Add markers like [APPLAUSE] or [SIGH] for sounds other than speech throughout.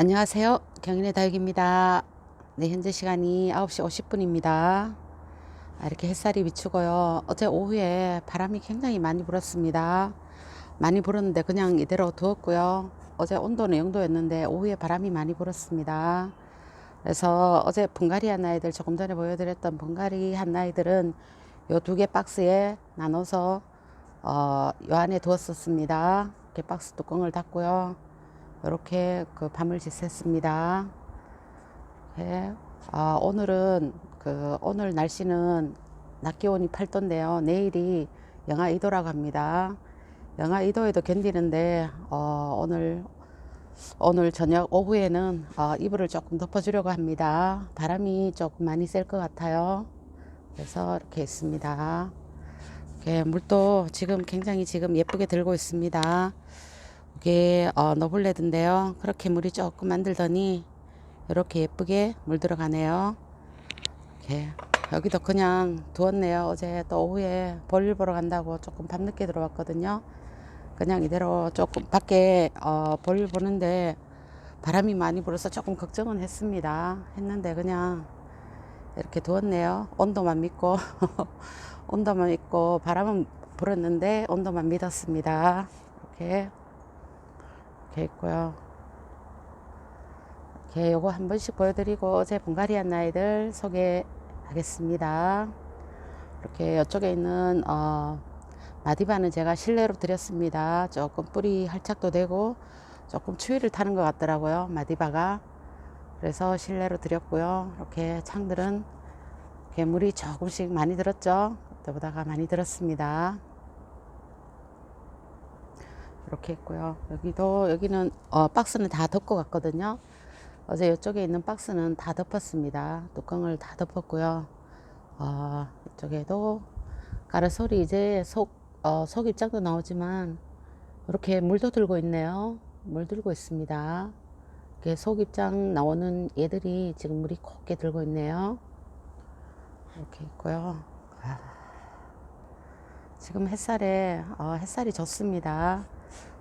안녕하세요. 경인의 다육입니다. 네, 현재 시간이 9시 50분입니다. 아, 이렇게 햇살이 비추고요. 어제 오후에 바람이 굉장히 많이 불었습니다. 많이 불었는데 그냥 이대로 두었고요. 어제 온도는 0도였는데 오후에 바람이 많이 불었습니다. 그래서 어제 분갈이 한 아이들 조금 전에 보여드렸던 분갈이 한 아이들은 요 두 개 박스에 나눠서 어, 요 안에 두었었습니다. 이렇게 박스 뚜껑을 닫고요. 이렇게 그 밤을 지샜습니다. 예. 아, 오늘은 그 오늘 날씨는 낮 기온이 8도인데요. 내일이 영하 2도라고 합니다. 영하 2도에도 견디는데 어, 오늘 오늘 저녁 오후에는 어, 이불을 조금 덮어주려고 합니다. 바람이 조금 많이 셀 것 같아요. 그래서 이렇게 있습니다. 이렇게 물도 지금 굉장히 지금 예쁘게 들고 있습니다. 이게 어, 너블레드인데요. 그렇게 물이 조금 만들더니 이렇게 예쁘게 물 들어가네요. 이렇게 여기도 그냥 두었네요. 어제 또 오후에 볼일 보러 간다고 조금 밤늦게 들어왔거든요. 그냥 이대로 조금 밖에 어, 볼일 보는데 바람이 많이 불어서 조금 걱정은 했습니다. 했는데 그냥 이렇게 두었네요. 온도만 믿고 [LAUGHS] 온도만 믿고 바람은 불었는데 온도만 믿었습니다. 이렇게 이렇게 있고요. 이렇게 요거 한 번씩 보여드리고 어제 분갈이 한 아이들 소개하겠습니다. 이렇게 이쪽에 있는 어, 마디바는 제가 실내로 드렸습니다. 조금 뿌리 할착도 되고 조금 추위를 타는 것 같더라고요. 마디바가. 그래서 실내로 드렸고요. 이렇게 창들은 이렇게 물이 조금씩 많이 들었죠. 그때보다가 많이 들었습니다. 이렇게 있고요. 여기도 여기는 어, 박스는 다 덮고 갔거든요. 어제 이쪽에 있는 박스는 다 덮었습니다. 뚜껑을 다 덮었고요. 어, 이쪽에도 가르솔이 이제 속, 어, 속 입장도 나오지만 이렇게 물도 들고 있네요. 물 들고 있습니다. 이렇게 속 입장 나오는 얘들이 지금 물이 곱게 들고 있네요. 이렇게 있고요. 아, 지금 햇살에 어, 햇살이 좋습니다.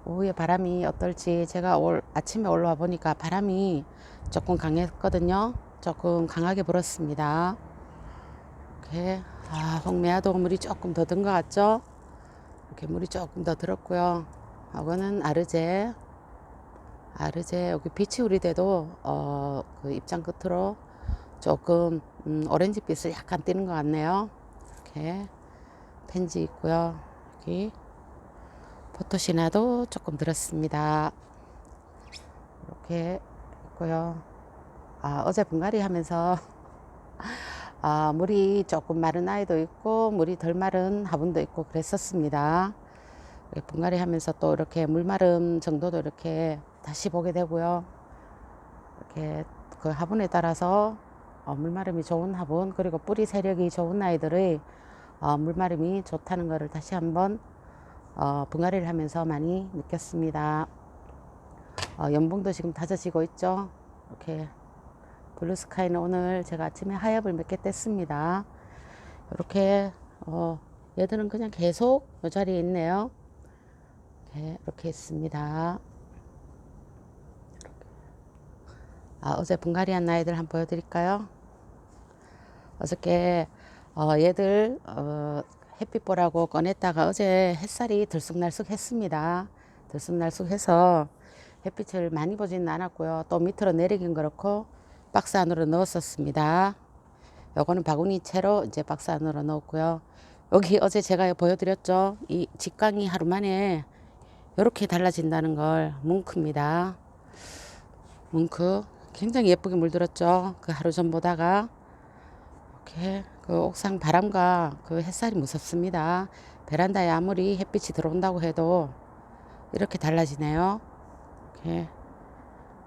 오후에 바람이 어떨지 제가 올 아침에 올라와 보니까 바람이 조금 강했거든요. 조금 강하게 불었습니다. 이렇게 아, 홍매화도 물이 조금 더 든 것 같죠? 이렇게 물이 조금 더 들었고요. 이거는 아르제, 아르제 여기 빛이 우리대도 어, 그 입장 끝으로 조금 음, 오렌지빛을 약간 띠는 것 같네요. 이렇게 펜지 있고요. 여기 포토시나도 조금 들었습니다. 이렇게 있고요. 아, 어제 분갈이 하면서 [LAUGHS] 아, 물이 조금 마른 아이도 있고 물이 덜 마른 화분도 있고 그랬었습니다. 분갈이 하면서 또 이렇게 물 마름 정도도 이렇게 다시 보게 되고요. 이렇게 그 화분에 따라서 어, 물 마름이 좋은 화분 그리고 뿌리 세력이 좋은 아이들의 어, 물 마름이 좋다는 것을 다시 한번 어, 분갈이를 하면서 많이 느꼈습니다. 어, 연봉도 지금 다져지고 있죠. 이렇게 블루스카이는 오늘 제가 아침에 하엽을 몇 개 뗐습니다. 이렇게 어, 얘들은 그냥 계속 이 자리에 있네요. 이렇게, 이렇게 있습니다. 아, 어제 분갈이 한 아이들 한번 보여드릴까요? 어저께 어, 얘들 어, 햇빛 보라고 꺼냈다가 어제 햇살이 들쑥날쑥 했습니다. 들쑥날쑥 해서 햇빛을 많이 보지는 않았고요. 또 밑으로 내리긴 그렇고 박스 안으로 넣었었습니다. 요거는 바구니 채로 이제 박스 안으로 넣었고요. 여기 어제 제가 보여드렸죠. 이 직광이 하루 만에 이렇게 달라진다는 걸 뭉크입니다. 뭉크 굉장히 예쁘게 물들었죠. 그 하루 전 보다가 이렇게 그 옥상 바람과 그 햇살이 무섭습니다. 베란다에 아무리 햇빛이 들어온다고 해도 이렇게 달라지네요. 이렇게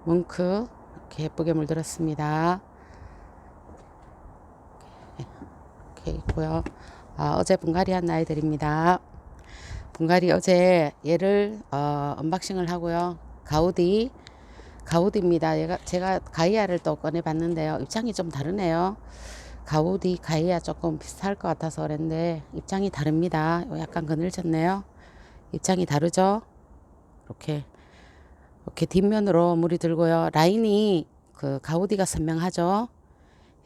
뭉크 이렇게 예쁘게 물들었습니다. 이렇게 있고요. 아, 어제 분갈이 한 아이들입니다. 분갈이 어제 얘를 어, 언박싱을 하고요. 가우디 가우디입니다. 얘가 제가 가이아를 또 꺼내 봤는데요. 입장이 좀 다르네요. 가우디 가이아 조금 비슷할 것 같아서 그랬는데 입장이 다릅니다. 약간 그늘졌네요. 입장이 다르죠? 이렇게 이렇게 뒷면으로 물이 들고요. 라인이 그 가우디가 선명하죠.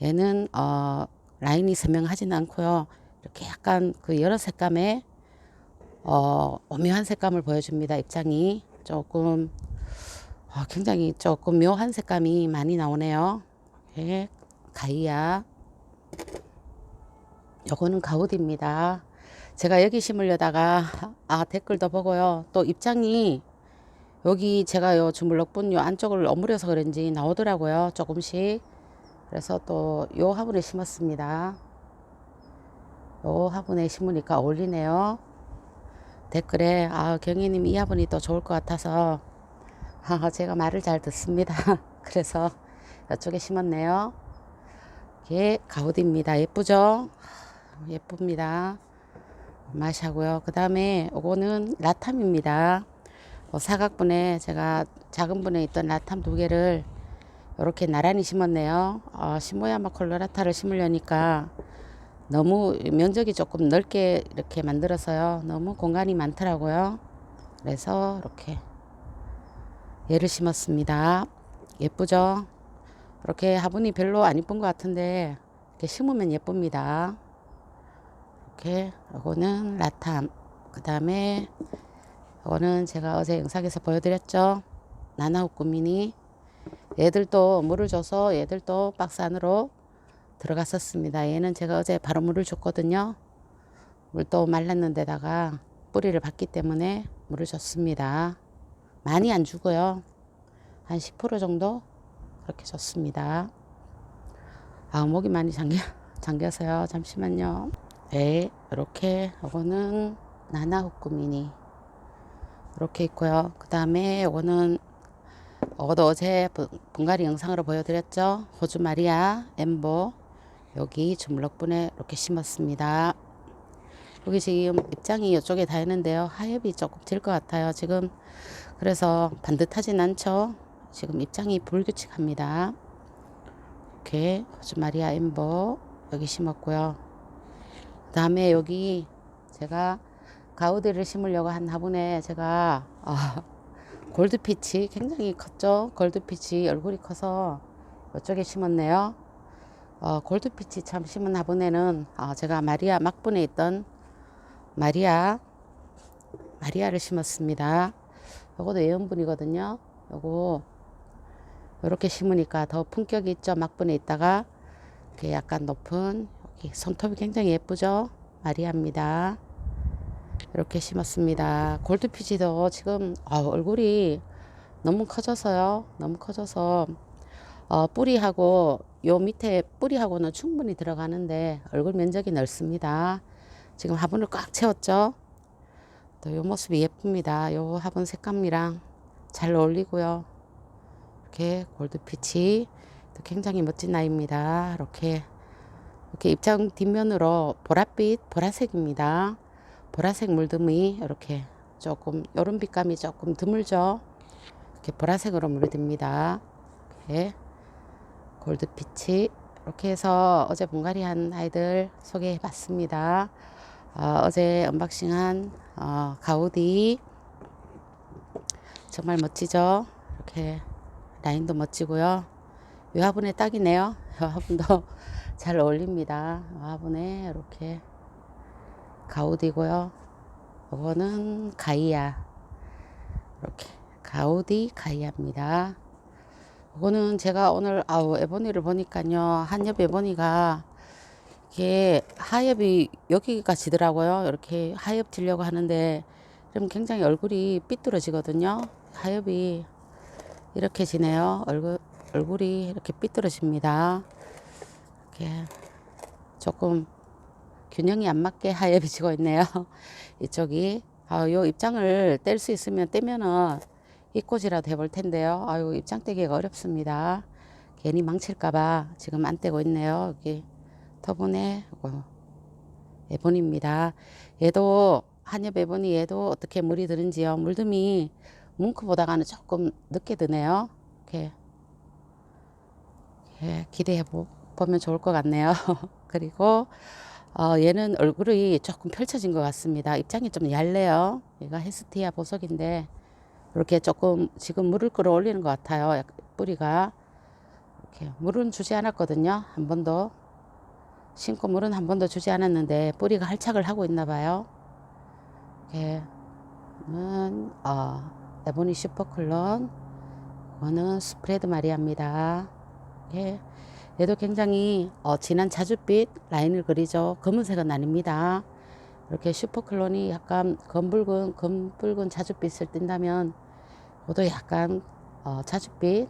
얘는 어 라인이 선명하지는 않고요. 이렇게 약간 그 여러 색감의 어 오묘한 색감을 보여줍니다. 입장이 조금 어, 굉장히 조금 묘한 색감이 많이 나오네요. 예, 가이아. 요거는 가우디입니다. 제가 여기 심으려다가 아 댓글도 보고요. 또 입장이 여기 제가 요 주물럭분 요 안쪽을 오므려서 그런지 나오더라고요. 조금씩. 그래서 또 요 화분에 심었습니다. 요 화분에 심으니까 어울리네요. 댓글에 아 경희님 이 화분이 또 좋을 것 같아서 아, 제가 말을 잘 듣습니다. [LAUGHS] 그래서 이쪽에 심었네요. 이게 가우디입니다. 예쁘죠? 예쁩니다. 맛이 하고요. 그 다음에 요거는 라탐입니다. 뭐 사각분에 제가 작은 분에 있던 라탐 두 개를 이렇게 나란히 심었네요. 어, 시모야마 콜로라타를 심으려니까 너무 면적이 조금 넓게 이렇게 만들어서요. 너무 공간이 많더라고요. 그래서 이렇게 얘를 심었습니다. 예쁘죠? 이렇게 화분이 별로 안 이쁜 것 같은데 이렇게 심으면 예쁩니다. 이렇게 요거는 라탐 그 다음에 요거는 제가 어제 영상에서 보여드렸죠. 나나우꾸미니 얘들도 물을 줘서 얘들도 박스 안으로 들어갔었습니다. 얘는 제가 어제 바로 물을 줬거든요. 물도 말랐는데다가 뿌리를 받기 때문에 물을 줬습니다. 많이 안 주고요. 한 10% 정도 그렇게 줬습니다. 아, 목이 많이 잠겨, [LAUGHS] 잠겨서요. 잠시만요. 네, 이렇게 이거는 나나후꾸미니 이렇게 있고요. 그 다음에 이거는 이것도 어제 분- 분갈이 영상으로 보여드렸죠. 호주 마리아 엠보 여기 주물럭분에 이렇게 심었습니다. 여기 지금 입장이 이쪽에 다 있는데요. 하엽이 조금 질 것 같아요. 지금 그래서 반듯하진 않죠. 지금 입장이 불규칙합니다. 이렇게 호주 마리아 엠보 여기 심었고요. 그 다음에 여기 제가 가우디를 심으려고 한 화분에 제가 어, [LAUGHS] 골드피치 굉장히 컸죠. 골드피치 얼굴이 커서 이쪽에 심었네요. 어, 골드피치 참 심은 화분에는 어, 제가 마리아 막분에 있던 마리아 마리아를 심었습니다. 요것도 예언분이거든요. 요거 이렇게 심으니까 더 품격이 있죠. 막분에 있다가 이렇게 약간 높은 손톱이 굉장히 예쁘죠. 마리아입니다. 이렇게 심었습니다. 골드피지도 지금 아, 얼굴이 너무 커져서요. 너무 커져서 어, 뿌리하고 요 밑에 뿌리하고는 충분히 들어가는데 얼굴 면적이 넓습니다. 지금 화분을 꽉 채웠죠. 또 요 모습이 예쁩니다. 요 화분 색감이랑 잘 어울리고요. 이렇게 골드피치 또 굉장히 멋진 아이입니다. 이렇게 이렇게 입장 뒷면으로 보랏빛 보라색입니다. 보라색 물듬이 이렇게 조금 요런 빛감이 조금 드물죠. 이렇게 보라색으로 물듭니다. 이렇게 골드피치 이렇게 해서 어제 분갈이 한 아이들 소개해 봤습니다. 어, 어제 언박싱한 어, 가우디 정말 멋지죠. 이렇게 라인도 멋지고요. 이 화분에 딱이네요. 이 화분도 잘 어울립니다. 이 화분에 이렇게 가우디고요. 이거는 가이아. 이렇게 가우디 가이아입니다. 이거는 제가 오늘 아우 에보니를 보니까요. 한엽 에보니가 이게 하엽이 여기가 지더라고요. 이렇게 하엽 지려고 하는데 그럼 굉장히 얼굴이 삐뚤어지거든요. 하엽이 이렇게 지네요. 얼굴 얼굴이 이렇게 삐뚤어집니다. 이렇게 조금 균형이 안 맞게 [LAUGHS] 하엽이 지고 있네요. 이쪽이 아, 요 입장을 뗄 수 있으면 떼면은 이 꽃이라도 해볼 텐데요. 아유 입장 떼기가 어렵습니다. 괜히 망칠까봐 지금 안 떼고 있네요. 여기 터분에 에본입니다. 얘도 한엽 에본이 얘도 어떻게 물이 드는지요. 물듬이 뭉크보다가는 조금 늦게 드네요. 이렇게, 이렇게 기대해 보, 보면 좋을 것 같네요. [LAUGHS] 그리고 어, 얘는 얼굴이 조금 펼쳐진 것 같습니다. 입장이 좀 얇네요. 얘가 헤스티아 보석인데 이렇게 조금 지금 물을 끌어올리는 것 같아요. 약- 뿌리가 이렇게 물은 주지 않았거든요. 한 번도 심고 물은 한 번도 주지 않았는데 뿌리가 활착을 하고 있나 봐요. 이렇게는 어, 에보니 슈퍼클론 이거는 스프레드 마리아입니다. 이렇게 얘도 굉장히 어, 진한 자줏빛 라인을 그리죠. 검은색은 아닙니다. 이렇게 슈퍼클론이 약간 검붉은 검붉은 자줏빛을 띈다면 이것도 약간 어, 자줏빛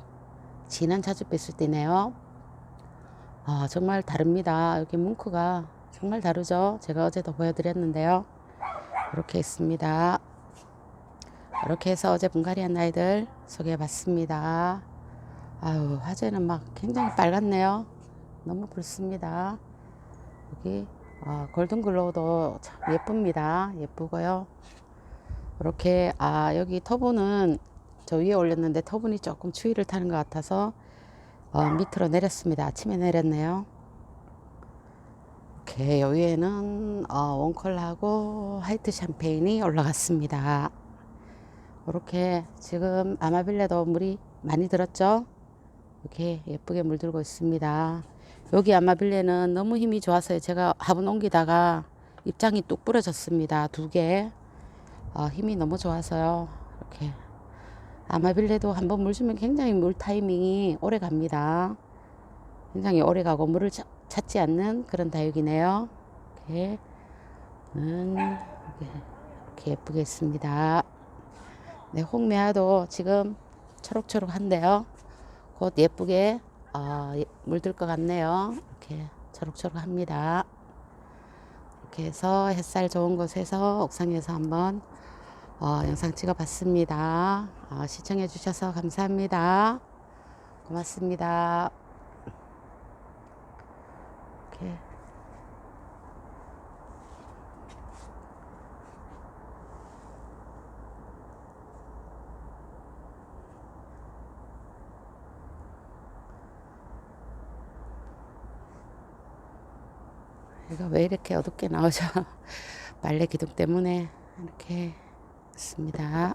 진한 자줏빛을 띠네요. 아, 정말 다릅니다. 여기 뭉크가 정말 다르죠. 제가 어제도 보여드렸는데요. 이렇게 있습니다. 이렇게 해서 어제 분갈이한 나이들 소개해봤습니다. 아유, 화재는 막 굉장히 빨갛네요. 너무 붉습니다. 여기 아, 골든글로우도 참 예쁩니다. 예쁘고요. 이렇게 아 여기 터분은 저 위에 올렸는데 터분이 조금 추위를 타는 것 같아서 어, 밑으로 내렸습니다. 아침에 내렸네요. 이렇게 여기에는 어, 원컬하고 화이트 샴페인이 올라갔습니다. 이렇게 지금 아마빌레도 물이 많이 들었죠? 이렇게 예쁘게 물들고 있습니다. 여기 아마빌레는 너무 힘이 좋아서 제가 화분 옮기다가 입장이 뚝 부러졌습니다. 두 개. 어, 힘이 너무 좋아서요. 이렇게 아마빌레도 한번 물 주면 굉장히 물 타이밍이 오래 갑니다. 굉장히 오래 가고 물을 차- 찾지 않는 그런 다육이네요. 이렇게, 는 이렇게, 이렇게 예쁘게 있습니다. 네, 홍매화도 지금 초록초록한데요. 곧 예쁘게 어, 예- 물들 것 같네요. 이렇게 초록초록 합니다. 이렇게 해서 햇살 좋은 곳에서 옥상에서 한번 어, 영상 찍어 봤습니다. 어, 시청해 주셔서 감사합니다. 고맙습니다. 이렇게 이거 왜 이렇게 어둡게 나오죠? [LAUGHS] 빨래 기둥 때문에 이렇게 있습니다.